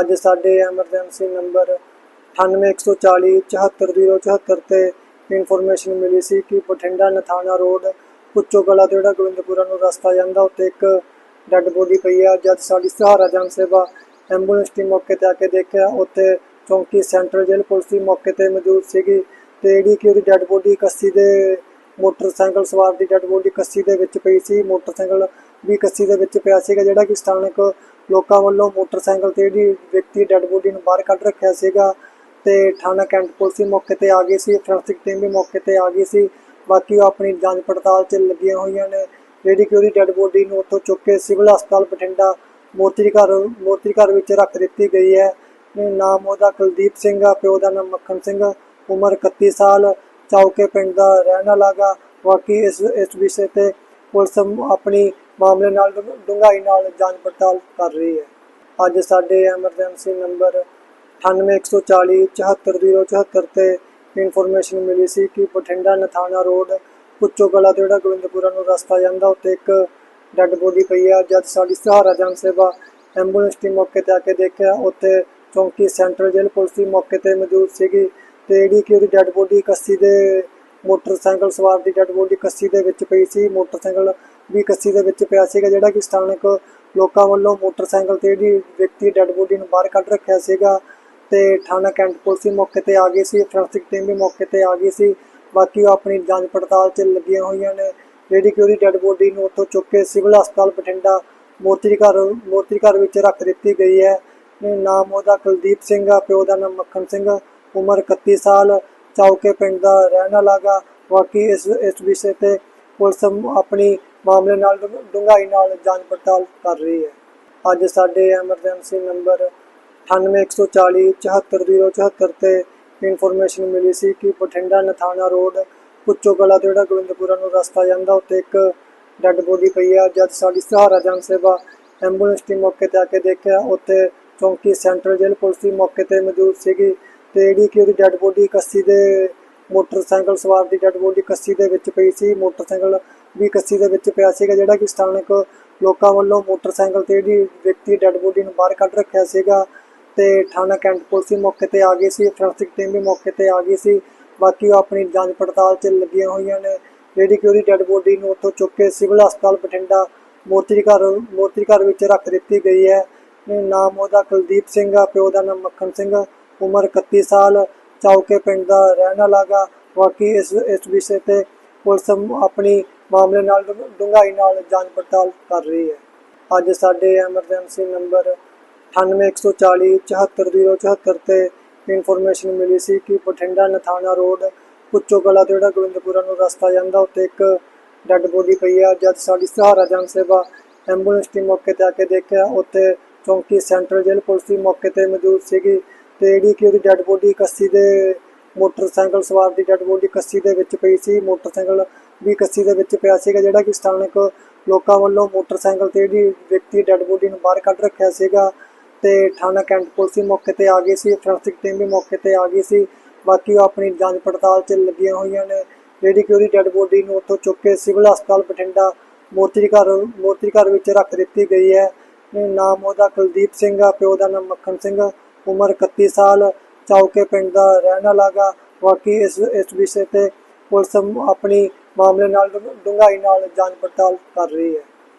ਅੱਜ ਸਾਡੇ emergency number 9814 74074 ਤੇ ਇਨਫੋਰਮੇਸ਼ਨ ਮਿਲੀ ਸੀ ਕਿ ਬਠਿੰਡਾ ਨਥਾਣਾ ਰੋਡ ਪੁੱਚੋ ਕਲਾ ਤੋਂ ਜਿਹੜਾ ਗੋਬਿੰਦਪੁਰਾ ਨੂੰ ਰਸਤਾ ਜਾਂਦਾ ਉੱਤੇ ਇੱਕ ਡੈੱਡ ਬੋਡੀ ਪਈ ਆ। ਜਦ ਸਾਡੀ ਸਹਾਰਾ ਜਨ ਸੇਵਾ ਐਂਬੂਲੈਂਸ ਟੀਮ ਮੌਕੇ ਤੇ ਆ ਕੇ ਦੇਖਿਆ, ਉੱਥੇ ਚੌਂਕੀ ਸੈਂਟਰਲ ਜੇਲ੍ਹ ਪੁਲਿਸ ਦੀ ਮੌਕੇ ਤੇ ਮੌਜੂਦ ਸੀਗੀ ਤੇ ਜਿਹੜੀ ਕਿ ਉਹਦੀ ਡੈੱਡ ਬੋਡੀ ਕੱਸੀ ਦੇ ਮੋਟਰਸਾਈਕਲ, ਸਵਾਰ ਦੀ ਡੈੱਡ ਬੋਡੀ ਕੱਸੀ ਦੇ ਵਿੱਚ ਪਈ ਸੀ। ਮੋਟਰਸਾਈਕਲ ਵੀ ਕੱਸੀ ਦੇ ਵਿੱਚ ਪਿਆ ਸੀਗਾ, ਜਿਹੜਾ ਕਿ ਸਥਾਨਕ ਲੋਕਾਂ ਵੱਲੋਂ ਮੋਟਰਸਾਈਕਲ ਤੇ ਜਿਹੜੀ ਵਿਅਕਤੀ ਡੈੱਡ ਬੋਡੀ ਨੂੰ ਬਾਹਰ ਕੱਢ ਰੱਖਿਆ ਸੀਗਾ ਤੇ ਥਾਣਾ ਕੈਂਟ ਪੁਲਿਸ ਵੀ ਮੌਕੇ ਤੇ ਆ ਗਈ ਸੀ ਫੋਰੈਂਸਿਕ ਟੀਮ ਵੀ ਮੌਕੇ ਤੇ ਆ ਗਈ ਸੀ। ਬਾਕੀ ਉਹ ਆਪਣੀ ਜਾਂਚ ਪੜਤਾਲ 'ਚ ਲੱਗੀਆਂ ਹੋਈਆਂ ਨੇ। ਜਿਹੜੀ ਕਿ ਉਹਦੀ ਡੈੱਡ ਬੋਡੀ ਨੂੰ ਉੱਥੋਂ ਚੁੱਕ ਕੇ ਸਿਵਲ ਹਸਪਤਾਲ ਬਠਿੰਡਾ ਮੋਰਚਰੀ ਘਰ ਮੋਰਚਰੀ ਘਰ ਵਿੱਚ ਰੱਖ ਦਿੱਤੀ ਗਈ ਹੈ। ਨਾਮ ਉਹਦਾ ਕੁਲਦੀਪ ਸਿੰਘ ਆ, ਪਿਓ ਦਾ ਨਾਮ ਮੱਖਣ ਸਿੰਘ, ਉਮਰ 31 ਸਾਲ, ਚੌਕੇ ਪਿੰਡ ਦਾ ਰਹਿਣ ਵਾਲਾ ਗਾ। ਬਾਕੀ ਇਸ ਇਸ ਵਿਸ਼ੇ ਤੇ ਪੁਲਿਸ ਆਪਣੀ ਮਾਮਲੇ ਨਾਲ ਡੂੰ- ਡੂੰਘਾਈ ਨਾਲ ਜਾਂਚ ਪੜਤਾਲ ਕਰ ਰਹੀ ਹੈ। ਅੱਜ ਸਾਡੇ ਐਮਰਜੈਂਸੀ ਨੰਬਰ 9814 74074 ਤੇ ਇਨਫੋਰਮੇਸ਼ਨ ਮਿਲੀ ਸੀ ਕਿ ਬਠਿੰਡਾ ਨਥਾਣਾ ਰੋਡ ਪੁੱਚੋ ਕਲਾ ਤੋਂ ਜਿਹੜਾ ਗੋਬਿੰਦਪੁਰਾ ਨੂੰ ਰਸਤਾ ਜਾਂਦਾ ਉੱਤੇ ਇੱਕ ਡੈੱਡ ਬੋਡੀ ਪਈ ਆ ਜਦ ਸਾਡੀ ਸਹਾਰਾ ਜਨ ਸੇਵਾ ਐਂਬੂਲੈਂਸ ਟੀਮ ਮੌਕੇ ਤੇ ਆ ਕੇ ਦੇਖਿਆ, ਉੱਥੇ ਚੌਂਕੀ ਸੈਂਟਰਲ ਜੇਲ੍ਹ ਪੁਲਿਸ ਦੀ ਮੌਕੇ ਤੇ ਮੌਜੂਦ ਸੀਗੀ ਤੇ ਜਿਹੜੀ ਕਿ ਉਹਦੀ ਡੈੱਡ ਬੋਡੀ ਕੱਸੀ ਦੇ ਮੋਟਰਸਾਈਕਲ ਸਵਾਰ ਦੀ ਡੈੱਡ ਬੋਡੀ ਕੱਸੀ ਦੇ ਵਿੱਚ ਪਈ ਸੀ। ਮੋਟਰਸਾਈਕਲ ਵੀ ਕੱਸੀ ਦੇ ਵਿੱਚ ਪਿਆ ਸੀਗਾ, ਜਿਹੜਾ ਕਿ ਸਥਾਨਕ ਲੋਕਾਂ ਵੱਲੋਂ ਮੋਟਰਸਾਈਕਲ ਤੇ ਜਿਹੜੀ ਵਿਅਕਤੀ ਡੈੱਡ ਬੋਡੀ ਨੂੰ ਬਾਹਰ ਕੱਢ ਰੱਖਿਆ ਸੀਗਾ ਤੇ ਥਾਣਾ ਕੈਂਟ ਪੁਲਿਸ ਵੀ ਮੌਕੇ ਤੇ ਆ ਗਈ ਸੀ ਫੋਰੈਂਸਿਕ ਟੀਮ ਵੀ ਮੌਕੇ ਤੇ ਆ ਗਈ ਸੀ। ਬਾਕੀ ਉਹ ਆਪਣੀ ਜਾਂਚ ਪੜਤਾਲ 'ਚ ਲੱਗੀਆਂ ਹੋਈਆਂ ਨੇ, ਜਿਹੜੀ ਕਿ ਉਹਦੀ ਡੈੱਡ ਬੋਡੀ ਨੂੰ ਉੱਥੋਂ ਚੁੱਕ ਕੇ ਸਿਵਲ ਹਸਪਤਾਲ ਬਠਿੰਡਾ ਮੋਰਚਰੀ ਘਰ ਮੋਰਚਰੀ ਘਰ ਵਿੱਚ ਰੱਖ ਦਿੱਤੀ ਗਈ ਹੈ। ਨਾਮ ਉਹਦਾ ਕੁਲਦੀਪ ਸਿੰਘ ਆ, ਪਿਓ ਦਾ ਨਾਮ ਮੱਖਣ ਸਿੰਘ, ਉਮਰ 31 ਸਾਲ। ਚੌਕੇ ਪਿੰਡ ਦਾ ਰਹਿਣ ਵਾਲਾ ਗਾ। ਬਾਕੀ ਇਸ ਇਸ ਵਿਸ਼ੇ ਤੇ ਪੁਲਿਸ ਆਪਣੀ ਮਾਮਲੇ ਨਾਲ ਡੂੰ- ਡੂੰਘਾਈ ਨਾਲ ਜਾਂਚ ਪੜਤਾਲ ਕਰ ਰਹੀ ਹੈ। ਅੱਜ ਸਾਡੇ ਐਮਰਜੈਂਸੀ ਨੰਬਰ 9814 74074 ਤੇ ਇਨਫੋਰਮੇਸ਼ਨ ਮਿਲੀ ਸੀ ਕਿ ਬਠਿੰਡਾ ਨਥਾਣਾ ਰੋਡ ਪੁੱਚੋ ਕਲਾ ਤੋਂ ਜਿਹੜਾ ਗੋਬਿੰਦਪੁਰਾ ਨੂੰ ਰਸਤਾ ਜਾਂਦਾ ਉੱਤੇ ਇੱਕ ਡੈੱਡ ਬੋਡੀ ਪਈ ਆ। ਜਦ ਸਾਡੀ ਸਹਾਰਾ ਜਨ ਸੇਵਾ ਐਂਬੂਲੈਂਸ ਟੀਮ ਮੌਕੇ ਤੇ ਆ ਕੇ ਦੇਖਿਆ, ਉੱਥੇ ਚੌਂਕੀ ਸੈਂਟਰਲ ਜੇਲ੍ਹ ਪੁਲਿਸ ਦੀ ਮੌਕੇ ਤੇ ਮੌਜੂਦ ਸੀਗੀ। ਤੇ ਜਿਹੜੀ ਕਿ ਉਹਦੀ ਡੈੱਡ ਬੋਡੀ ਕੱਸੀ ਦੇ ਮੋਟਰਸਾਈਕਲ ਸਵਾਰ ਦੀ ਡੈੱਡ ਬੋਡੀ ਕੱਸੀ ਦੇ ਵਿੱਚ ਪਈ ਸੀ, ਮੋਟਰਸਾਈਕਲ ਵੀ ਕੱਸੀ ਦੇ ਵਿੱਚ ਪਿਆ ਸੀਗਾ, ਜਿਹੜਾ ਕਿ ਸਥਾਨਕ ਲੋਕਾਂ ਵੱਲੋਂ ਮੋਟਰਸਾਈਕਲ ਤੇ ਜਿਹੜੀ ਵਿਅਕਤੀ ਡੈੱਡ ਬੋਡੀ ਨੂੰ ਬਾਹਰ ਕੱਢ ਰੱਖਿਆ ਸੀਗਾ ਤੇ ਥਾਣਾ ਕੈਂਟ ਪੁਲਿਸ ਵੀ ਮੌਕੇ ਤੇ ਆ ਗਈ ਸੀ ਫੋਰੈਂਸਿਕ ਟੀਮ ਵੀ ਮੌਕੇ ਤੇ ਆ ਗਈ ਸੀ, ਬਾਕੀ ਉਹ ਆਪਣੀ ਜਾਂਚ ਪੜਤਾਲ 'ਚ ਲੱਗੀਆਂ ਹੋਈਆਂ ਨੇ, ਜਿਹੜੀ ਕਿ ਉਹਦੀ ਡੈੱਡ ਬੋਡੀ ਨੂੰ ਉੱਥੋਂ ਚੁੱਕ ਕੇ ਸਿਵਲ ਹਸਪਤਾਲ ਬਠਿੰਡਾ ਮੋਰਚਰੀ ਘਰ ਮੋਰਚਰੀ ਘਰ ਵਿੱਚ ਰੱਖ ਦਿੱਤੀ ਗਈ ਹੈ। ਨਾਮ ਉਹਦਾ ਕੁਲਦੀਪ ਸਿੰਘ ਆ, ਪਿਓ ਦਾ ਨਾਮ ਮੱਖਣ ਸਿੰਘ। ਉਮਰ 31 ਸਾਲ, ਚੌਕੇ ਪਿੰਡ ਦਾ ਰਹਿਣ ਵਾਲਾ ਗਾ। ਬਾਕੀ ਇਸ ਇਸ ਵਿਸ਼ੇ ਤੇ ਪੁਲਿਸ ਆਪਣੀ ਮਾਮਲੇ ਨਾਲ ਡੂੰਘਾਈ ਨਾਲ ਜਾਂਚ ਪੜਤਾਲ ਕਰ ਰਹੀ ਹੈ। ਅੱਜ ਸਾਡੇ ਐਮਰਜੈਂਸੀ ਨੰਬਰ 9814 74074 ਤੇ ਇਨਫੋਰਮੇਸ਼ਨ ਮਿਲੀ ਸੀ ਕਿ ਬਠਿੰਡਾ ਨਥਾਣਾ ਰੋਡ ਪੁੱਚੋ ਕਲਾ ਤੋਂ ਜਿਹੜਾ ਗੋਬਿੰਦਪੁਰਾ ਨੂੰ ਰਸਤਾ ਜਾਂਦਾ ਉੱਤੇ ਇੱਕ ਡੈੱਡ ਬੋਡੀ ਪਈ ਆ। ਜਦ ਸਾਡੀ ਸਹਾਰਾ ਜਨ ਸੇਵਾ ਐਂਬੂਲੈਂਸ ਟੀਮ ਮੌਕੇ ਤੇ ਆ ਕੇ ਦੇਖਿਆ, ਉੱਥੇ ਚੌਂਕੀ ਸੈਂਟਰਲ ਜੇਲ੍ਹ ਪੁਲਿਸ ਦੀ ਮੌਕੇ ਤੇ ਮੌਜੂਦ ਸੀਗੀ। ਤੇ ਜਿਹੜੀ ਕਿ ਉਹਦੀ ਡੈੱਡ ਬੋਡੀ ਕੱਸੀ ਦੇ ਮੋਟਰਸਾਈਕਲ ਸਵਾਰ ਦੀ ਡੈੱਡ ਬੋਡੀ ਕੱਸੀ ਦੇ ਵਿੱਚ ਪਈ ਸੀ, ਮੋਟਰਸਾਈਕਲ ਵੀ ਕੱਸੀ ਦੇ ਵਿੱਚ ਪਿਆ ਸੀਗਾ, ਜਿਹੜਾ ਕਿ ਸਥਾਨਕ ਲੋਕਾਂ ਵੱਲੋਂ ਮੋਟਰਸਾਈਕਲ ਤੇ ਜਿਹੜੀ ਵਿਅਕਤੀ ਡੈੱਡ ਬੋਡੀ ਨੂੰ ਬਾਹਰ ਕੱਢ ਰੱਖਿਆ ਸੀਗਾ ਤੇ ਥਾਣਾ ਕੈਂਟ ਪੁਲਿਸ ਵੀ ਮੌਕੇ ਤੇ ਆ ਗਈ ਸੀ ਫੋਰੈਂਸਿਕ ਟੀਮ ਵੀ ਮੌਕੇ ਤੇ ਆ ਗਈ ਸੀ, ਬਾਕੀ ਉਹ ਆਪਣੀ ਜਾਂਚ ਪੜਤਾਲ 'ਚ ਲੱਗੀਆਂ ਹੋਈਆਂ ਨੇ, ਜਿਹੜੀ ਕਿ ਉਹਦੀ ਡੈੱਡ ਬੋਡੀ ਨੂੰ ਉੱਥੋਂ ਚੁੱਕ ਕੇ ਸਿਵਲ ਹਸਪਤਾਲ ਬਠਿੰਡਾ ਮੋਰਚਰੀ ਘਰ ਮੋਰਚਰੀ ਘਰ ਵਿੱਚ ਰੱਖ ਦਿੱਤੀ ਗਈ ਹੈ। ਨਾਮ ਉਹਦਾ ਕੁਲਦੀਪ ਸਿੰਘ ਆ, ਪਿਓ ਦਾ ਨਾਮ ਮੱਖਣ ਸਿੰਘ। ਉਮਰ 31 ਸਾਲ, ਚੌਕੇ ਪਿੰਡ ਦਾ ਰਹਿਣ ਵਾਲਾ ਗਾ। ਬਾਕੀ ਇਸ ਇਸ ਵਿਸ਼ੇ ਤੇ ਪੁਲਿਸ ਆਪਣੀ ਮਾਮਲੇ ਨਾਲ ਡੂੰਘਾਈ ਨਾਲ ਜਾਂਚ ਪੜਤਾਲ ਕਰ ਰਹੀ ਹੈ।